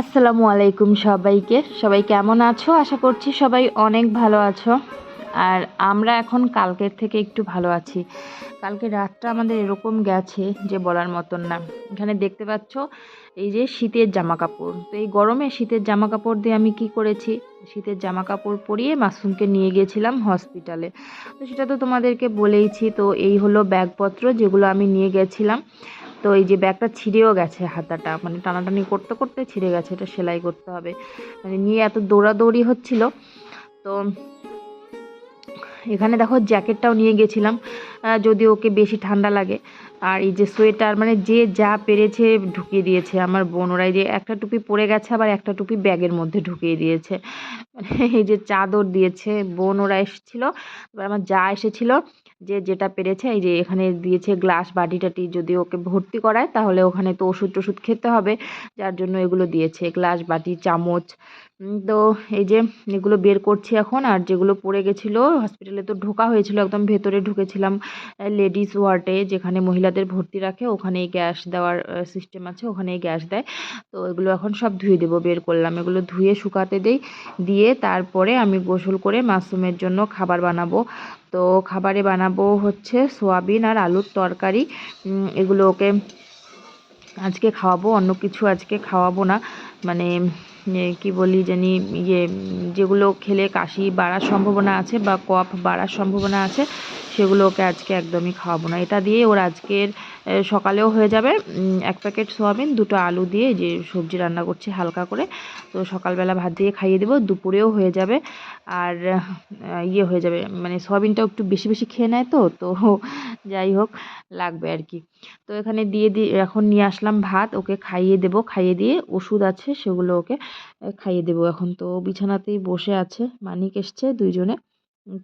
আসসালামু আলাইকুম সবাইকে। সবাই কেমন আছো? আশা করছি সবাই অনেক ভালো আছো। আর আমরা এখন কালকের থেকে একটু ভালো আছি। কালকে রাতটা আমাদের এরকম গেছে যে বলার মতন না। এখানে দেখতে পাচ্ছ, এই যে শীতের জামা কাপড় তো এই গরমে শীতের জামা কাপড় দিয়ে আমি কি করেছি? শীতের জামা কাপড় পরিয়ে মাসুমকে নিয়ে গিয়েছিলাম হসপিটালে। তো সেটা তো তোমাদেরকে বলেইছি। তো এই হলো ব্যাগপত্র যেগুলো আমি নিয়ে গেছিলাম। তো এই যে ব্যাগটা ছিঁড়েও গেছে হাতাটা মানে টানাটানি করতে করতে ছিঁড়ে গেছে, এটা সেলাই করতে হবে। মানে নিয়ে এত দৌড়াদৌড়ি হচ্ছিল। তো এখানে দেখো জ্যাকেটটাও নিয়ে গেছিলাম যদি ওকে বেশি ঠান্ডা লাগে। আর এই যে সোয়েটার মানে যে যা পেরেছে ঢুকিয়ে দিয়েছে আমার বোন ওরাই যে একটা টুপি পরে গেছে, আবার একটা টুপি ব্যাগের মধ্যে ঢুকিয়ে দিয়েছে। মানে এই যে চাদর দিয়েছে, বোন ওরা এসেছিল, এবার আমার যা এসেছিল যে যেটা পেরেছে, এই যে এখানে দিয়েছে গ্লাস বাটি টাটি যদি ওকে ভর্তি করায়, তাহলে ওখানে তো ওষুধ টষুধ খেতে হবে, যার জন্য এগুলো দিয়েছে। গ্লাস বাটি, চামচ তো এই যে এগুলো বের করছি এখন, আর যেগুলো পড়ে গেছিল হসপিটালে তো ঢোকা হয়েছিল, একদম ভেতরে ঢুকেছিলাম লেডিস ওয়ার্ডে যেখানে মহিলাদের ভর্তি রাখে, ওখানেই গ্যাস দেওয়ার সিস্টেম আছে, ওখানেই গ্যাস দেয়। তো এগুলো এখন সব ধুয়ে দেবো, বের করলাম। এগুলো ধুয়ে শুকাতে দেই, দিয়ে তারপরে আমি গোসল করে মাশরুমের জন্য খাবার বানাবো। তো খাবারে বানাবো হচ্ছে সোয়াবিন আর আলুর তরকারি। এগুলো ওকে আজকে খাওয়াবো, অন্য কিছু আজকে খাওয়াবো না। মানে কি বলি জানি ইয়ে যেগুলো খেলে কাশি বাড়ার সম্ভাবনা আছে বা কফ বাড়ার সম্ভাবনা আছে সেগুলো ওকে আজকে একদমই খাওয়াবো না। এটা দিয়ে ওর আজকের সকালেও হয়ে যাবে। এক প্যাকেট সোয়াবিন, দুটো আলু দিয়ে যে সবজি রান্না করছি হালকা করে, তো সকালবেলা ভাত দিয়ে খাইয়ে দেবো, দুপুরেও হয়ে যাবে। আর ইয়ে হয়ে যাবে মানে সোয়াবিনটাও একটু বেশি বেশি খেয়ে নেয় তো তো যাই হোক, লাগবে আর কি। তো এখানে দিয়ে দিয়ে এখন নিয়ে আসলাম ভাত, ওকে খাইয়ে দেব। খাইয়ে দিয়ে ওষুধ আছে, সেগুলো ওকে খাইয়ে দেব। এখন তো বিছানাতেই বসে আছে, মানিক এসছে দুইজনে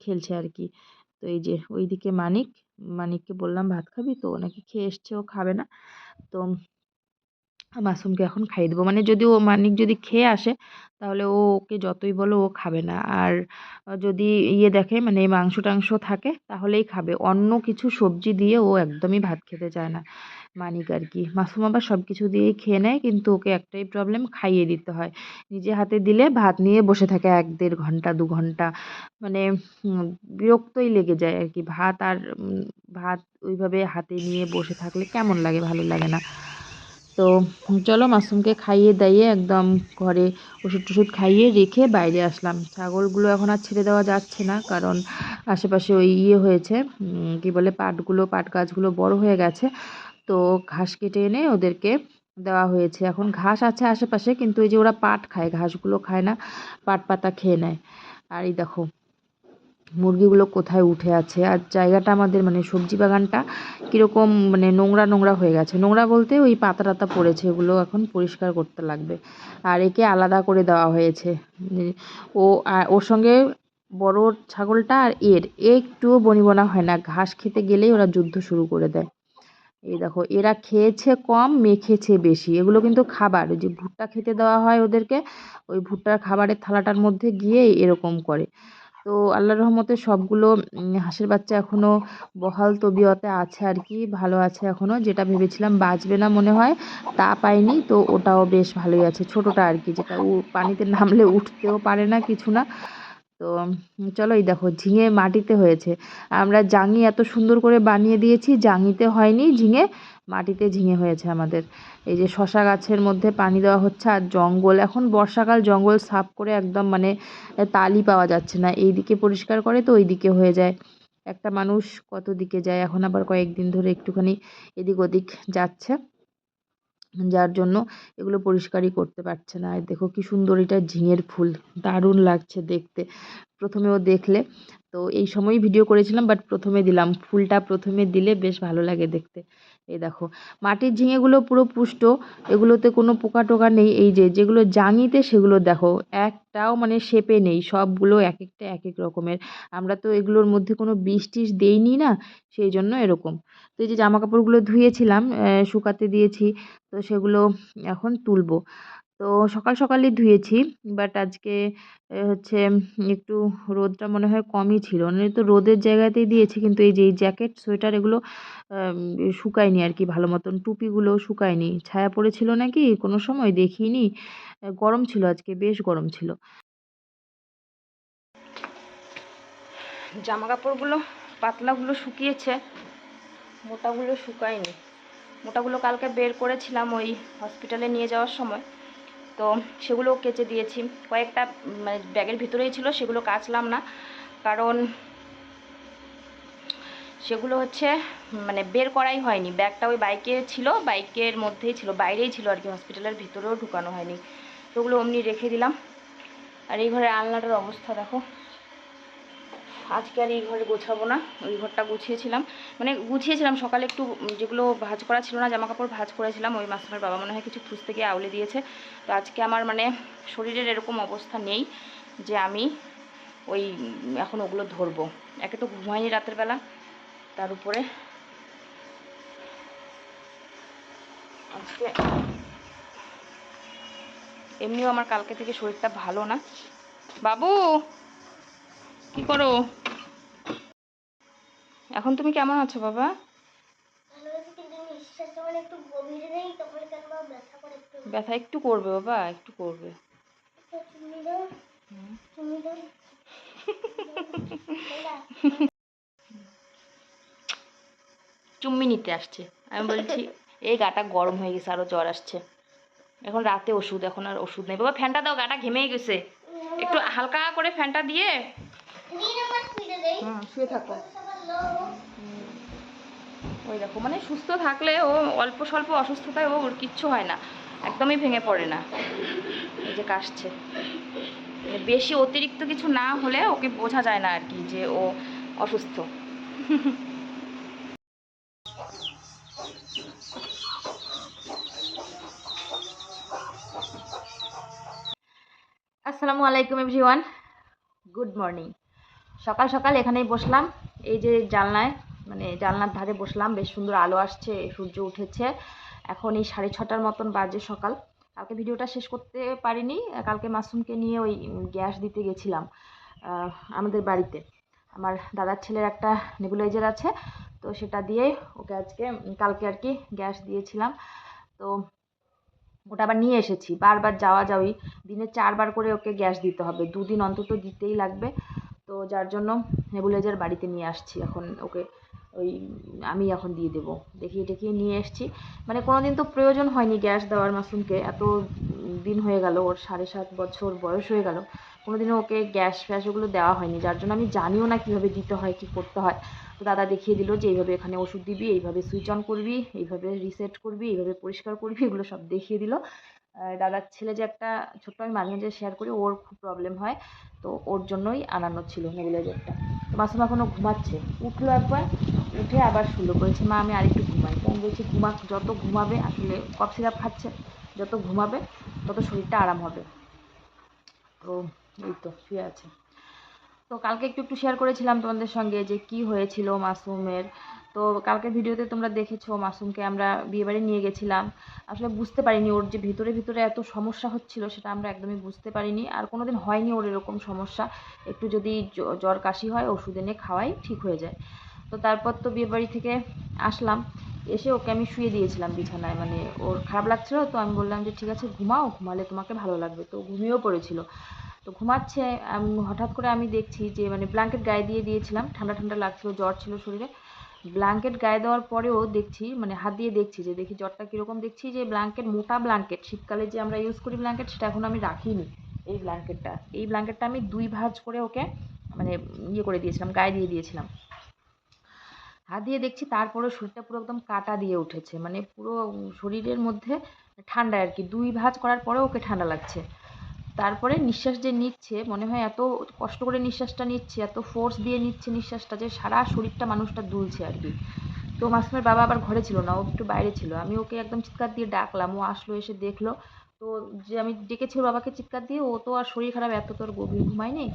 খেলছে আর কি। তো এই যে, ওইদিকে মানিক, মানিককে বললাম, ভাত খাবি তো? নাকি খেয়ে এসছে, ও খাবে না। তো মাসুমকে এখন খাইয়ে দেবো। মানে যদি ও মানিক যদি খেয়ে আসে, তাহলে ও ওকে যতই বলো ও খাবে না। আর যদি ইয়ে দেখে মানে মাংস টাংস থাকে, তাহলেই খাবে। অন্য কিছু সবজি দিয়ে ও একদমই ভাত খেতে চায় না মানিক আর কি। মাসুম আবার সব কিছু দিয়েই খেয়ে নেয়, কিন্তু ওকে একটাই প্রবলেম খাইয়ে দিতে হয়। নিজে হাতে দিলে ভাত নিয়ে বসে থাকে এক দেড় ঘণ্টা, দু ঘণ্টা। মানে বিরক্তই লেগে যায় আর কি। ভাত আর ভাত ওইভাবে হাতে নিয়ে বসে থাকলে কেমন লাগে? ভালো লাগে না। তো চলো মাশরুমকে খাইয়ে দাইয়ে একদম ঘরে ওষুধ টষুধ খাইয়ে রেখে বাইরে আসলাম। ছাগলগুলো এখন আর ছেড়ে দেওয়া যাচ্ছে না, কারণ আশেপাশে ওই ইয়ে হয়েছে কি বলে পাটগুলো, পাট গাছগুলো বড় হয়ে গেছে। তো ঘাস কেটে এনে ওদেরকে দেওয়া হয়েছে। এখন ঘাস আছে আশেপাশে, কিন্তু এই যে ওরা পাট খায়, ঘাসগুলো খায় না, পাট পাতা খেয়ে নেয়। আর এই দেখো মুরগিগুলো কোথায় উঠে আছে? আর জায়গাটা আমাদের মানে সবজি বাগানটা কীরকম মানে নোংরা নোংরা হয়ে গেছে। নোংরা বলতে ওই পাতা টাতা পড়েছে ওগুলো এখন পরিষ্কার করতে লাগবে। আর একে আলাদা করে দেওয়া হয়েছে। ও ওর সঙ্গে বড় ছাগলটা আর এর। একটুও বনিবনা হয় না, ঘাস খেতে গেলেই ওরা যুদ্ধ শুরু করে দেয়। এই দেখো, এরা খেয়েছে কম, মেখেছে বেশি। এগুলো কিন্তু খাবার যে ভুট্টা খেতে দেওয়া হয় ওদেরকে, ওই ভুট্টার খাবারের থালাটার মধ্যে গিয়ে এরকম করে। তো আল্লাহর রহমতে সবগুলো হাঁসের বাচ্চা এখনও বহাল তবিয়তে আছে আর কি, ভালো আছে এখনও যেটা ভেবেছিলাম বাঁচবে না মনে হয়, তা পাইনি। তো ওটাও বেশ ভালোই আছে, ছোটোটা আর কি, যেটা পানিতে নামলে উঠতেও পারে না, কিছু না। তো চলো এই দেখো, ঝিঙে মাটিতে হয়েছে। আমরা জাঙি এত সুন্দর করে বানিয়ে দিয়েছি, জাঙিতে হয়নি, ঝিঙে মাটিতে ঝিঙে হয়েছে আমাদের। এই যে শশা গাছের মধ্যে পানি দেওয়া হচ্ছে আর জঙ্গল, এখন বর্ষাকাল, জঙ্গল সাফ করে একদম মানে তালই পাওয়া যাচ্ছে না। এই দিকে পরিষ্কার করে তো ওই দিকে হয়ে যায়। একটা মানুষ কত দিকে যায়, এখন আবার কয়েকদিন ধরে একটুখানি এদিক ওদিক যাচ্ছে। যার জন্য এগুলো পরিষ্কারই করতে পারছে না। আর দেখো কি সুন্দর এটা ঝিঙের ফুল, দারুণ লাগছে দেখতে। প্রথমেও দেখলে, তো এই সময়ই ভিডিও করেছিলাম বাট প্রথমে দিলাম। ফুলটা প্রথমে দিলে বেশ ভালো লাগে দেখতে। এই দেখো, মাটির ঝিঙেগুলো পুরো পুষ্ট, এগুলোতে কোনো পোকা টোকা নেই, এই যে যেগুলো জাঙিতে সেগুলো দেখো, একটাও মানে শেপে নেই, সবগুলো এক একটা এক এক রকমের। আমরা তো এগুলোর মধ্যে কোনো বিষ টিষ দেইনি না, সেই জন্য এরকম। তো এই যে জামা কাপড়গুলো ধুয়েছিলাম শুকাতে দিয়েছি, তো সেগুলো এখন তুলবো। তো সকাল সকালই ধুয়েছি বাট আজকে হচ্ছে একটু রোদটা মনে হয় কমই ছিল। মানে তো রোদের জায়গাতেই দিয়েছি, কিন্তু এই যে এই জ্যাকেট সোয়েটার এগুলো শুকায়নি আর কি ভালো মতন। টুপিগুলো শুকায়নি। ছায়া পড়েছিল নাকি? কোনো সময় দেখিনি। গরম ছিল আজকে, বেশ গরম ছিল। জামা কাপড়গুলো পাতলাগুলো শুকিয়েছে, মোটাগুলো শুকায়নি। মোটাগুলো কালকে বের করেছিলাম ওই হসপিটালে নিয়ে যাওয়ার সময়। তো সেগুলো কেচে দিয়েছি। কয়েকটা মানে ব্যাগের ভিতরেই ছিল, সেগুলো কাচলাম না। কারণ সেগুলো হচ্ছে মানে বের করাই হয়নি। ব্যাগটা ওই বাইকে ছিল, বাইকের মধ্যেই ছিল, বাইরেই ছিল আর কি। হসপিটালের ভিতরেও ঢুকানো হয়নি। তো ওগুলো অমনি রেখে দিলাম। আর এই ঘরে আলনাটার অবস্থা দেখো। আজকে আর এই ঘরে গোছাবো না, ওই ঘরটা গুছিয়েছিলাম। মানে গুছিয়েছিলাম, সকালে একটু যেগুলো ভাঁজ করা ছিল না জামা কাপড় ভাঁজ করেছিলাম, ওই মাসুমের বাবা মনে হয় কিছু খুঁজতে গিয়ে আউলে দিয়েছে। তো আজকে আমার মানে শরীরের এরকম অবস্থা নেই যে আমি ওই এখন ওগুলো ধরবো। একে তো ঘুমাইনি রাতের বেলা, তার উপরে আজকে এমনিও আমার কালকে থেকে শরীরটা ভালো না। বাবু! কি করো? এখন তুমি কেমন আছো বাবা? বা ব্যথা একটু? করবে বাবা একটু করবে। চুম্মি নিতে আসছে। আমি বলছি এই গাটা গরম হয়ে গেছে আরও জ্বর আসছে। এখন রাতে ওষুধ এখন আর ওষুধ নেই। বাবা ফ্যানটা দাও গাটা ঘেমে গেছে। একটু হালকা করে ফ্যানটা দিয়ে হুম শুয়ে থাকো। ওই দেখো মানে সুস্থ থাকলে ও অল্প স্বল্প অসুস্থতায় ও ওর কিচ্ছু হয় না। একদমই ভেঙে পড়ে না। এই যে কাশছে। মানে বেশি অতিরিক্ত কিছু না হলে ওকে বোঝা যায় না আর কি যে ও অসুস্থ। আসসালামু আলাইকুম এভরিওয়ান গুড মর্নিং সকাল সকাল এখানেই বসলাম। এই যে জানলায় মানে জানলার ধারে বসলাম। বেশ সুন্দর আলো আসছে, সূর্য উঠেছে। এখন এই সাড়ে ছটার মতন বাজে সকাল। কালকে ভিডিওটা শেষ করতে পারিনি। কালকে মাসুমকে নিয়ে ওই গ্যাস দিতে গেছিলাম আমাদের বাড়িতে। আমার দাদার ছেলের একটা নেবুলাইজার আছে, তো সেটা দিয়ে ওকে আজকে, কালকে আর কি গ্যাস দিয়েছিলাম। তো ওটা আবার নিয়ে এসেছি। বারবার যাওয়া যাওয়াই দিনে চারবার করে ওকে গ্যাস দিতে হবে। দুদিন অন্তত দিতেই লাগবে। তো যার জন্য নেবুলাইজার বাড়িতে নিয়ে আসছি। এখন ওকে ওই আমি এখন দিয়ে দেবো। দেখিয়ে দেখিয়ে নিয়ে এসেছি। মানে কোনো দিন তো প্রয়োজন হয়নি গ্যাস দেওয়ার মাসুমকে। এত দিন হয়ে গেল, ওর সাড়ে সাত বছর বয়স হয়ে গেল। কোনোদিনও ওকে গ্যাস ফ্যাস ওগুলো দেওয়া হয়নি। যার জন্য আমি জানিও না কীভাবে দিতে হয়, কী করতে হয়। তো দাদা দেখিয়ে দিল যে এইভাবে এখানে ওষুধ দিবি, এইভাবে সুইচ অন করবি, এইভাবে রিসেট করবি, এইভাবে পরিষ্কার করবি, এগুলো সব দেখিয়ে দিল। দাদার ছেলে যে একটা ছোট্ট আমি মাঝে মাঝে শেয়ার করি, ওর খুব প্রবলেম হয়। তো ওর জন্যই আনানো ছিল নেবুলাইজারটা তো মাসুম এখনও ঘুমাচ্ছে। উঠল একবার, উঠে আবার শুলো বলছে মা, আমি আরেকটু ঘুমাই। তো আমি বলছি, ঘুমা, যত ঘুমাবে, আসলে কফ সিরাপ খাচ্ছে, যত ঘুমাবে, তত শরীরটা আরাম হবে। তো এই তো, শুয়ে আছে। তো কালকে একটু একটু শেয়ার করেছিলাম তোমাদের সঙ্গে যে কি হয়েছিল মাসুমের তো কালকে ভিডিওতে তোমরা দেখেছ মাসুমকে আমরা বিয়েবাড়ি নিয়ে গেছিলাম। আসলে বুঝতে পারিনি ওর যে ভিতরে ভিতরে এত সমস্যা হচ্ছিল সেটা আমরা একদমই বুঝতে পারিনি। আর কোনো দিন হয়নি ওর এরকম সমস্যা। একটু যদি জ্বর কাশি হয় ওষুধ এনে খাওয়াই ঠিক হয়ে যায়। তো তারপর তো বিয়েবাড়ি থেকে আসলাম। এসে ওকে আমি শুয়ে দিয়েছিলাম বিছানায়। মানে ওর খারাপ লাগছিল তো আমি বললাম যে, ঠিক আছে, ঘুমাও, ঘুমালে তোমাকে ভালো লাগবে। তো ঘুমিয়েও পড়েছিল। তো ঘুমাচ্ছে হঠাৎ করে আমি দেখছি যে মানে ব্ল্যাঙ্কেট গায়ে দিয়ে দিয়েছিলাম। ঠান্ডা ঠান্ডা লাগছিল, জ্বর ছিল শরীরে। ব্ল্যাঙ্কেট গায়ে দেওয়ার পরেও দেখছি মানে হাত দিয়ে দেখছি যে দেখি জ্বরটা কীরকম, দেখছি যে ব্ল্যাঙ্কেট, মোটা ব্ল্যাঙ্কেট, শীতকালে যে আমরা ইউজ করি ব্ল্যাঙ্কেট, সেটা এখন আমি রাখিনি এই ব্ল্যাঙ্কেটটা। এই ব্ল্যাঙ্কেটটা আমি দুই ভাঁজ করে ওকে মানে ইয়ে করে দিয়েছিলাম, গায়ে দিয়ে দিয়েছিলাম। হাত দিয়ে দেখছি তারপরে শরীরটা পুরো একদম কাটা দিয়ে উঠেছে মানে পুরো শরীরের মধ্যে ঠান্ডা আর কি। দুই ভাঁজ করার পরেও ওকে ঠান্ডা লাগছে। তারপরে নিঃশ্বাস যে নিচ্ছে, মনে হয় এত কষ্ট করে নিঃশ্বাসটা নিচ্ছে, এত ফোর্স দিয়ে নিচ্ছে নিঃশ্বাসটা যে সারা শরীরটা মানুষটা দুলছে আর কি। তো মাসুমের বাবা আবার ঘরে ছিল না, ও একটু বাইরে ছিল। আমি ওকে একদম চিৎকার দিয়ে ডাকলাম, ও আসলো, এসে দেখল। তো যে আমি ডেকেছি ওর বাবাকে চিৎকার দিয়ে, ও তো আর শরীর খারাপ, এত তোর গভীর ঘুমায়নি।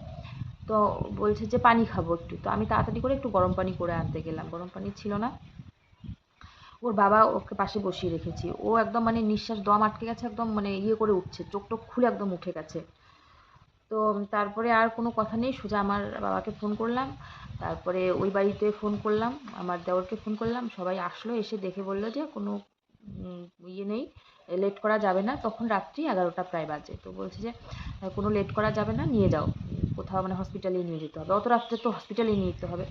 তো বলছে যে পানি খাব একটু। তো আমি তাড়াতাড়ি করে একটু গরম পানি করে আনতে গেলাম। গরম পানি ছিল না। ওর বাবা ওকে পাশে বসিয়ে রেখেছি। ও একদম মানে নিঃশ্বাস দম আটকে গেছে, একদম মানে ইয়ে করে উঠছে, চোখ টোক খুলে একদম উঠে গেছে। তো তারপরে আর কোনো কথা নেই, সোজা আমার বাবাকে ফোন করলাম। তারপরে ওই বাড়িতে ফোন করলাম, আমার দেওরকে ফোন করলাম, সবাই আসলো, এসে দেখে বলল যে কোনো ইয়ে নেই, লেট করা যাবে না। তখন রাত্রি এগারোটা প্রায় বাজে। তো বলছে যে, কোনো লেট করা যাবে না, নিয়ে যাও। কোথাও মানে হসপিটালে নিয়ে যেতে হবে। অত রাত্রে তো হসপিটালে নিয়ে যেতে হবে।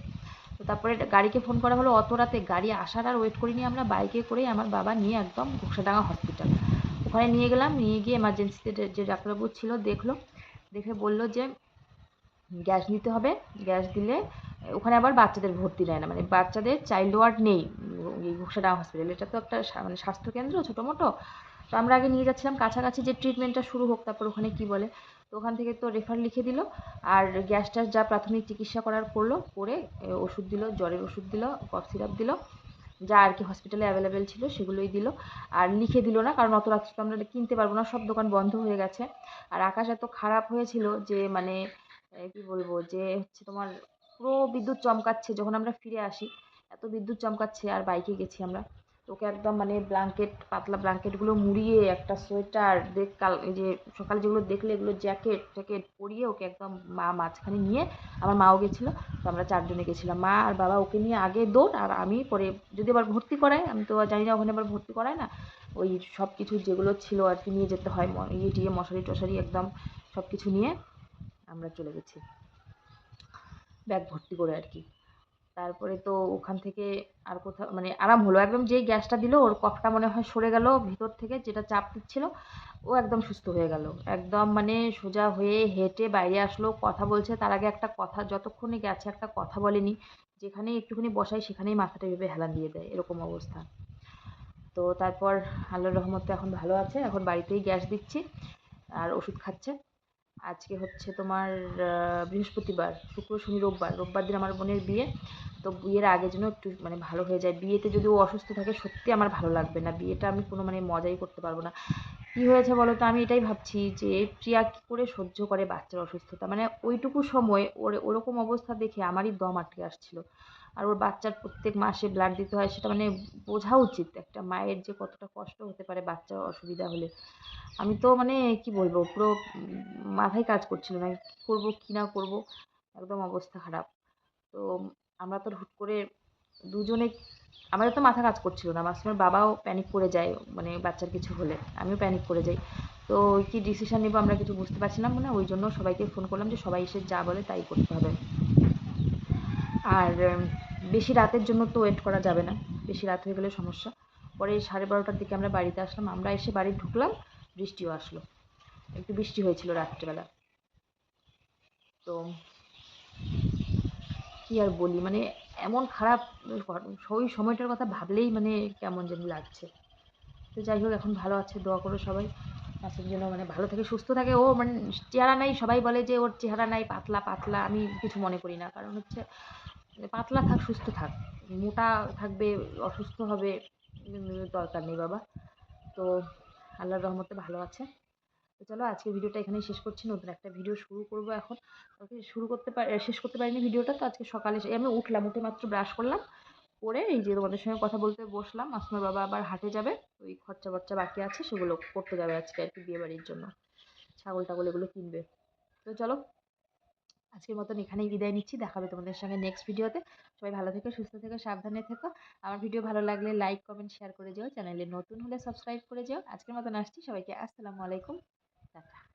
তো তারপরে গাড়িকে ফোন করা হলো, অত রাতে গাড়ি আসার আর ওয়েট করিনি আমরা, বাইকে করেই আমার বাবা নিয়ে একদম ঘোষাডাঙ্গা হসপিটাল ওখানে নিয়ে গেলাম, নিয়ে গিয়ে এমার্জেন্সিতে যে ডাক্তারবাবু ছিল দেখল, দেখে বলল যে গ্যাস নিতে হবে গ্যাস দিলে ওখানে আবার বাচ্চাদের ভর্তি নেয় না মানে বাচ্চাদের চাইল্ড ওয়ার্ড নেই ঘোষাডাঙ্গা হসপিটাল এটা তো একটা মানে স্বাস্থ্যকেন্দ্র, ছোটো মোটো। তো আমরা আগে নিয়ে যাচ্ছিলাম, কাছাকাছি যে ট্রিটমেন্টটা শুরু হোক, তারপর ওখানে কি বলে। তো ওখান থেকে তো রেফার লিখে দিল আর গ্যাস ট্যাস যা প্রাথমিক চিকিৎসা করার করল, করে ওষুধ দিল, জ্বরের ওষুধ দিল কফ সিরাপ দিল, যা আর কি হসপিটালে অ্যাভেলেবেল ছিল সেগুলোই দিল। আর লিখে দিল না, কারণ অত রাত্রে তো আমরা কিনতে পারব না, সব দোকান বন্ধ হয়ে গেছে। আর আকাশ এত খারাপ হয়েছিল যে মানে কি বলব, যে হচ্ছে তোমার পুরো বিদ্যুৎ চমকাচ্ছে, যখন আমরা ফিরে আসি, এত বিদ্যুৎ চমকাচ্ছে আর বাইকে গেছি আমরা। তো ওকে একদম মানে ব্ল্যাঙ্কেট পাতলা ব্ল্যাঙ্কেটগুলো মুড়িয়ে একটা সোয়েটার দেখ কাল যে সকালে যেগুলো দেখলে এগুলো জ্যাকেট ট্যাকেট পরিয়ে ওকে একদম মা মাঝখানে নিয়ে আমার মাও গেছিল, তো আমরা চারজনে গেছিলাম। মা আর বাবা ওকে নিয়ে আগে দৌড় আর আমি পরে যদি আবার ভর্তি করায় আমি তো জানি না ওখানে আবার ভর্তি করায় না, ওই সব কিছু যেগুলো ছিল আর কি নিয়ে যেতে হয় ইয়ে টিয়ে মশারি টশারি একদম সব কিছু নিয়ে আমরা চলে গেছি। ব্যাগ ভর্তি করে আর কি। তারপরে তো ওখান থেকে আর কোথাও মানে আরাম হলো। একদম যেই গ্যাসটা দিল, ওর কফটা মনে হয় সরে গেল ভিতর থেকে, যেটা চাপ দিচ্ছিল, ও একদম সুস্থ হয়ে গেল। একদম মানে সোজা হয়ে হেঁটে বাইরে আসলো, কথা বলছে। তার আগে একটা কথা, যতক্ষণে গেছে একটা কথা বলেনি, যেখানেই একটুখানি বসাই সেখানেই মাথাটা ভেবে হেলান দিয়ে দেয়, এরকম অবস্থা। তো তারপর আল্লাহর রহমতে এখন ভালো আছে, এখন বাড়িতেই গ্যাস দিচ্ছি, আর ওষুধ খাচ্ছে। আজকে হচ্ছে তোমার বৃহস্পতিবার, শুক্র, শনি, রোববার। রোববার দিন আমার বোনের বিয়ে। তো বিয়ের আগে যেন একটু মানে ভালো হয়ে যায়। বিয়েতে যদি ও অসুস্থ থাকে, সত্যি আমার ভালো লাগবে না। বিয়েটা আমি কোনো মানে মজাই করতে পারব না। কী হয়েছে বলো তো? আমি এটাই ভাবছি যে প্রিয়া কী করে সহ্য করে বাচ্চার অসুস্থতা? মানে ওইটুকু সময় ওর ওরকম অবস্থা দেখে আমারই দম আটকে আসছিল। আর ওর বাচ্চার প্রত্যেক মাসে ব্লাড দিতে হয়, সেটা মানে বোঝা উচিত একটা মায়ের যে কতটা কষ্ট হতে পারে বাচ্চার অসুবিধা হলে। আমি তো মানে কি বলব, পুরো মাথায় কাজ করছিল না কী করব কী না করব, একদম অবস্থা খারাপ। তো আমরা তো হুট করে দুজনে, আমাদের তো মাথা কাজ করছিল না মাসুমের বাবাও প্যানিক করে যায় মানে বাচ্চার কিছু হলে, আমিও প্যানিক করে যাই। তো কি ডিসিশন নেব আমরা কিছু বুঝতে পারছিলাম না ওই জন্য সবাইকে ফোন করলাম যে সবাই এসে যা বলে তাই করতে হবে। আর বেশি রাতের জন্য তো ওয়েট করা যাবে না। বেশি রাত হয়ে গেলে সমস্যা। পরে সাড়ে বারোটার দিকে আমরা বাড়িতে আসলাম। আমরা এসে বাড়ি ঢুকলাম, বৃষ্টিও আসলো। একটু বৃষ্টি হয়েছিল রাত্রেবেলা। তো, কি আর বলি? মানে এমন খারাপ ওই সময়টার কথা ভাবলেই মানে কেমন যেন লাগছে। তো যাই হোক, এখন ভালো আছে, দোয়া করো সবাই। মাসের জন্য মানে ভালো থাকে সুস্থ থাকে। ও মানে চেহারা নাই, সবাই বলে যে ওর চেহারা নাই, পাতলা পাতলা, আমি কিছু মনে করি না। কারণ হচ্ছে পাতলা থাক, সুস্থ থাক। মোটা থাকবে, অসুস্থ হবে দরকার নেই বাবা। তো আল্লাহর রহমতে ভালো আছে। তো চলো আজকে ভিডিওটা এখানেই শেষ করছি। নতুন একটা ভিডিও শুরু করব এখন। শুরু করতে পারি শেষ করতে পারিনি ভিডিওটা, তো আজকে সকালে আমি উঠলাম, উঠে মাত্র ব্রাশ করলাম। করে এই যে তোমাদের সঙ্গে কথা বলতে বসলাম আসমার বাবা আবার হাটে যাবে, ওই খরচা বর্চা বাকি আছে, সেগুলো করতে যাবে আজকে আর কি বিয়ে বাড়ির জন্য। ছাগল টাগল এগুলো কিনবে। তো চলো, আজকের মতন এখানেই বিদায় নিচ্ছি দেখাবে তোমাদের সঙ্গে নেক্সট ভিডিওতে সবাই ভালো থেকো, সুস্থ থেকো, সাবধানে থেকো। আমার ভিডিও ভালো লাগলে লাইক কমেন্ট শেয়ার করে যেও। চ্যানেলে নতুন হলে সাবস্ক্রাইব করে যেও। আজকের মতন আসছি, সবাইকে আসসালামু আলাইকুম। টাটা।